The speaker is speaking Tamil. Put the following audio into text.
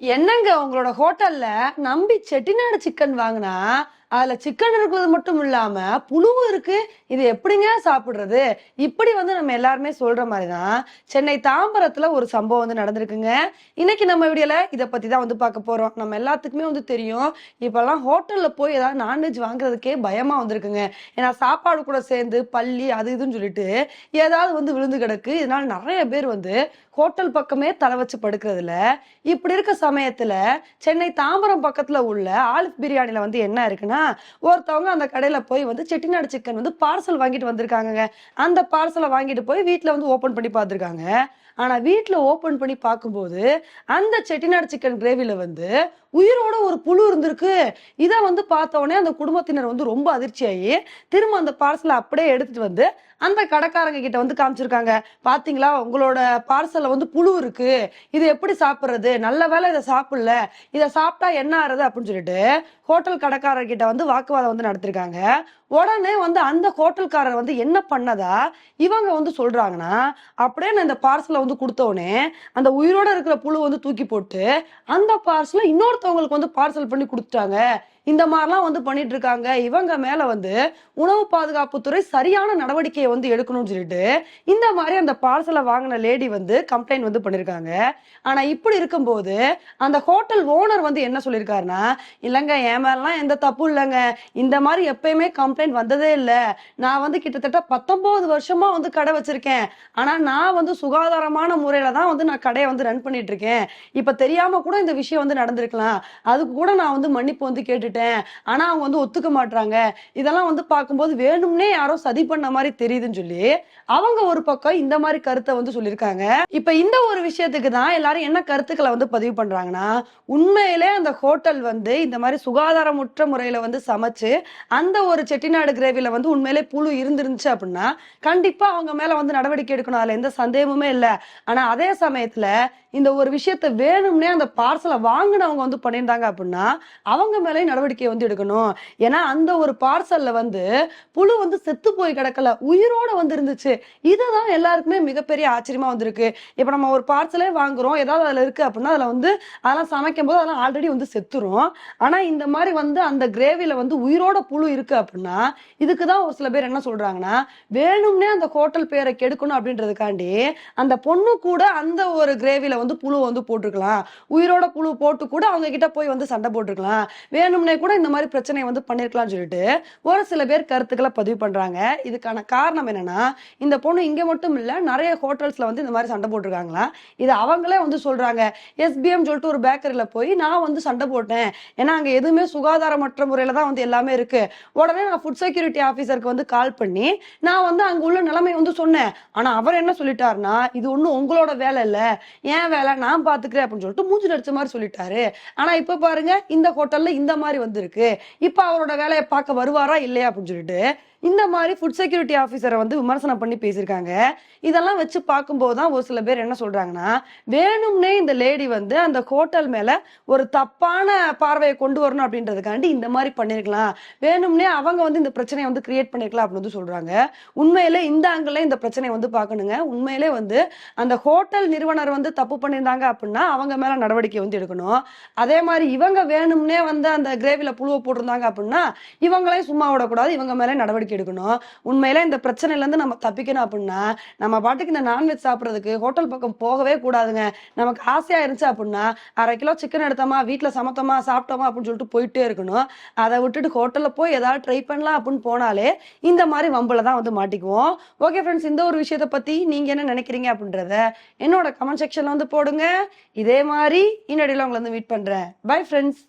என்னங்க உங்களோட ஹோட்டல்ல நம்பி செட்டிநாடு சிக்கன் வாங்கினா அதுல சிக்கன் இருக்கிறது மட்டும் இல்லாம புழுவும் இருக்கு. இது எப்படிங்க சாப்பிடுறது? இப்படி வந்து நம்ம எல்லாருமே சொல்ற மாதிரி தான் சென்னை தாம்பரத்துல ஒரு சம்பவம் வந்து நடந்திருக்குங்க. இன்னைக்கு நம்ம வீடியோல இதை பத்தி தான் வந்து பார்க்க போறோம். நம்ம எல்லாத்துக்குமே வந்து தெரியும். இப்பெல்லாம் ஹோட்டல்ல போய் ஏதாவது நான்வெஜ் வாங்குறதுக்கே பயமா வந்திருக்குங்க. ஏன்னா சாப்பாடு கூட சேர்ந்து பள்ளி அது இதுன்னு சொல்லிட்டு ஏதாவது வந்து விழுந்து கிடக்கு. இதனால நிறைய பேர் வந்து ஹோட்டல் பக்கமே தலை வச்சு படுக்கிறதுல. இப்படி இருக்க சமயத்துல சென்னை தாம்பரம் பக்கத்துல உள்ள ஆலிஃப் பிரியாணில வந்து என்ன இருக்குன்னா ஒருத்தவங்க அந்த கடையில் போய் வந்து செட்டிநாடு சிக்கன் வந்து பார்சல் வாங்கிட்டு வந்திருக்காங்கங்க. அந்த பார்சலை வாங்கிட்டு போய் வீட்டில் வந்து ஓப்பன் பண்ணி பார்த்துருக்காங்க. ஆனால் வீட்டில் ஓப்பன் பண்ணி பார்க்கும்போது அந்த செட்டிநாடு சிக்கன் கிரேவியில் வந்து உயிரோட ஒரு புழு இருந்திருக்கு. இதை வந்து பார்த்தோடனே அந்த குடும்பத்தினர் வந்து ரொம்ப அதிர்ச்சியாகி திரும்ப அந்த பார்சலை அப்படியே எடுத்துட்டு வந்து அந்த கடைக்காரங்க கிட்ட வந்து காமிச்சிருக்காங்க. பார்த்தீங்களா உங்களோட பார்சலில் வந்து புழு இருக்கு. இது எப்படி சாப்பிட்றது? நல்ல வேலை இதை சாப்பிடல. இதை சாப்பிட்டா என்ன ஆறுது அப்படின்னு சொல்லிட்டு ஹோட்டல் கடைக்காரர்கிட்ட வந்து வாக்குவாதம் வந்து நடத்திருக்காங்க. உடனே வந்து அந்த ஹோட்டல்காரர் வந்து என்ன பண்ணதா? இவங்க வந்து சொல்றாங்கன்னா அப்படியே நான் இந்த பார்சலை வந்து கொடுத்தோடனே அந்த உயிரோட இருக்கிற புழு வந்து தூக்கி போட்டு அந்த பார்சலை இன்னொருத்தவங்களுக்கு வந்து பார்சல் பண்ணி கொடுத்துட்டாங்க. இந்த மாதிரிலாம் வந்து பண்ணிட்டு இருக்காங்க இவங்க மேல வந்து உணவு பாதுகாப்புத்துறை சரியான நடவடிக்கையை வந்து எடுக்கணும்னு சொல்லிட்டு இந்த மாதிரி அந்த பார்சலை வாங்கின லேடி வந்து கம்ப்ளைண்ட் வந்து பண்ணிருக்காங்க. ஆனா இப்படி இருக்கும்போது அந்த ஹோட்டல் ஓனர் வந்து என்ன சொல்லியிருக்காருன்னா இல்லைங்க என் மேலாம் எந்த தப்பும் இல்லைங்க. இந்த மாதிரி எப்பயுமே கம்ப்ளைண்ட் வந்ததே இல்லை. நான் வந்து கிட்டத்தட்ட பத்தொன்பது வருஷமா வந்து கடை வச்சிருக்கேன். ஆனா நான் வந்து சுகாதாரமான முறையில தான் வந்து நான் கடையை வந்து ரன் பண்ணிட்டு இருக்கேன் இப்ப தெரியாம கூட இந்த விஷயம் வந்து நடந்திருக்கலாம். அதுக்கு கூட நான் வந்து மன்னிப்பு வந்து கேட்டுட்டு கேட்டேன் ஆனா அவங்க வந்து ஒத்துக்க மாட்றாங்க. இதெல்லாம் வந்து பார்க்கும்போது வேணும்னே யாரோ சதி பண்ண மாதிரி தெரியுதுன்னு சொல்லி அவங்க ஒரு பக்கம் இந்த மாதிரி கருத்தை வந்து சொல்லியிருக்காங்க. இப்ப இந்த ஒரு விஷயத்துக்கு தான் எல்லாரும் என்ன கருத்துக்களை வந்து பதிவு பண்றாங்கன்னா உண்மையிலே அந்த ஹோட்டல் வந்து இந்த மாதிரி சுகாதாரமுற்ற முறையில வந்து சமைச்சு அந்த ஒரு செட்டிநாடு கிரேவில வந்து உண்மையிலே புழு இருந்துருந்துச்சு அப்படின்னா கண்டிப்பா அவங்க மேல வந்து நடவடிக்கை எடுக்கணும். அதுல எந்த சந்தேகமுமே இல்லை. ஆனா அதே சமயத்துல இந்த ஒரு விஷயத்த வேணும்னே அந்த பார்சலை வாங்கினவங்க வந்து பண்ணியிருந்தாங்க அப்படின்னா அவங்க மேலேயும் நடவடிக்கை வந்து எடுக்கணும். ஏன்னா அந்த ஒரு பார்சல்ல வந்து புழு வந்து செத்து போய் கிடக்கல உயிரோட வந்து இருந்துச்சு இதுதான் எல்லாருக்குமே மிகப்பெரிய ஆச்சரியமா வந்திருக்கு. இப்போ நம்ம ஒரு பார்சலே வாங்குறோம் ஏதாவது அதில் இருக்கு அப்படின்னா அதில் வந்து அதெல்லாம் சமைக்கும் போது அதெல்லாம் ஆல்ரெடி வந்து செத்துரும். ஆனா இந்த மாதிரி வந்து அந்த கிரேவில வந்து உயிரோட புழு இருக்கு அப்படின்னா இதுக்குதான் ஒரு சில பேர் என்ன சொல்றாங்கன்னா வேணும்னே அந்த ஹோட்டல் பேரை கெடுக்கணும் அப்படின்றதுக்காண்டி அந்த பொண்ணு கூட அந்த ஒரு கிரேவில வந்து புழு வந்து போட்டிருக்கலாம். உயிரோட புழு போட்டு கூட அவங்க கிட்ட போய் வந்து சண்டை போட்டிருக்கலாம். வேணும்னே கூட இந்த மாதிரி பிரச்சனையை வந்து பண்ணிருக்கலாம்னு சொல்லிட்டு ஒரு சில பேர் கருத்துக்களை பதிவு பண்றாங்க. இதுக்கான காரணம் என்னன்னா இந்த பொண்ணு இங்க மட்டும் இல்ல நிறைய ஹோட்டல்ஸ்ல வந்து இந்த மாதிரி சண்டை போட்டிருக்காங்களா? இது அவங்களே வந்து சொல்றாங்க. எஸ்பிஎம் சொல்லிட்டு ஒரு பேக்கரியில போய் நான் வந்து சண்டை போட்டேன். ஏன்னா அங்க எதுவுமே சுகாதாரமற்ற முறையில தான் வந்து எல்லாமே இருக்கு. உடனே நான் ஃபுட் செக்யூரிட்டி ஆஃபீஸருக்கு வந்து கால் பண்ணி நான் வந்து அங்க உள்ள நிலைமை வந்து சொன்னேன். ஆனா அவர் என்ன சொல்லிட்டாருன்னா இது ஒன்றும் உங்களோட வேலை இல்ல. ஏன் வேலை நான் பாத்துக்கிறேன் அப்படின்னு சொல்லிட்டு மூஞ்சி நடிச்ச மாதிரி சொல்லிட்டாரு. ஆனா இப்ப பாருங்க இந்த ஹோட்டல்ல இந்த மாதிரி வந்திருக்கு. இப்ப அவரோட வேலையை பார்க்க வருவாரா இல்லையா அப்படின்னு சொல்லிட்டு இந்த மாதிரி ஃபுட் செக்யூரிட்டி ஆஃபீஸரை வந்து விமர்சனம் பண்ணி பேசியிருக்காங்க. இதெல்லாம் வச்சு பார்க்கும்போது தான் ஒரு சில பேர் என்ன சொல்றாங்கன்னா வேணும்னே இந்த லேடி வந்து அந்த ஹோட்டல் மேல ஒரு தப்பான பார்வையை கொண்டு வரணும் அப்படின்றதுக்காண்டி இந்த மாதிரி பண்ணிருக்கலாம். வேணும்னே அவங்க வந்து இந்த பிரச்சனையை வந்து கிரியேட் பண்ணிருக்கலாம் அப்படின்னு வந்து சொல்றாங்க. உண்மையிலே இந்த ஆங்கிள் இந்த பிரச்சனையை வந்து பார்க்கணுங்க. உண்மையிலே வந்து அந்த ஹோட்டல் நிறுவனர் வந்து தப்பு பண்ணியிருந்தாங்க அப்படின்னா அவங்க மேல நடவடிக்கை வந்து எடுக்கணும். அதே மாதிரி இவங்க வேணும்னே வந்து அந்த கிரேவில புழுவை போட்டிருந்தாங்க அப்படின்னா இவங்களையும் சும்மா விடக்கூடாது. இவங்க மேலே நடவடிக்கை எடுக்கணும். உண்மையில இந்த பிரச்சனையிலேருந்து நம்ம தப்பிக்கணும் அப்படின்னா நம்ம பாட்டுக்கு இந்த நான்வெஜ் சாப்பிட்றதுக்கு ஹோட்டல் பக்கம் போகவே கூடாதுங்க. நமக்கு ஆசையா இருந்துச்சு அப்படின்னா அரை கிலோ சிக்கன் எடுத்தோமா வீட்டில் சமைத்தோமா சாப்பிட்டோமா அப்படின்னு சொல்லிட்டு போயிட்டே இருக்கணும். அதை விட்டுட்டு ஹோட்டல்ல போய் ஏதாவது ட்ரை பண்ணலாம் அப்படின்னு போனாலே இந்த மாதிரி வம்புல தான் வந்து மாட்டிக்குவோம். ஓகே ஃப்ரெண்ட்ஸ் இந்த ஒரு விஷயத்தை பத்தி நீங்க என்ன நினைக்கிறீங்க அப்படின்றத என்னோட கமெண்ட் செக்ஷனில் வந்து போடுங்க. இதே மாதிரி இன்னடியில் உங்களை வந்து மீட் பண்றேன். Bye friends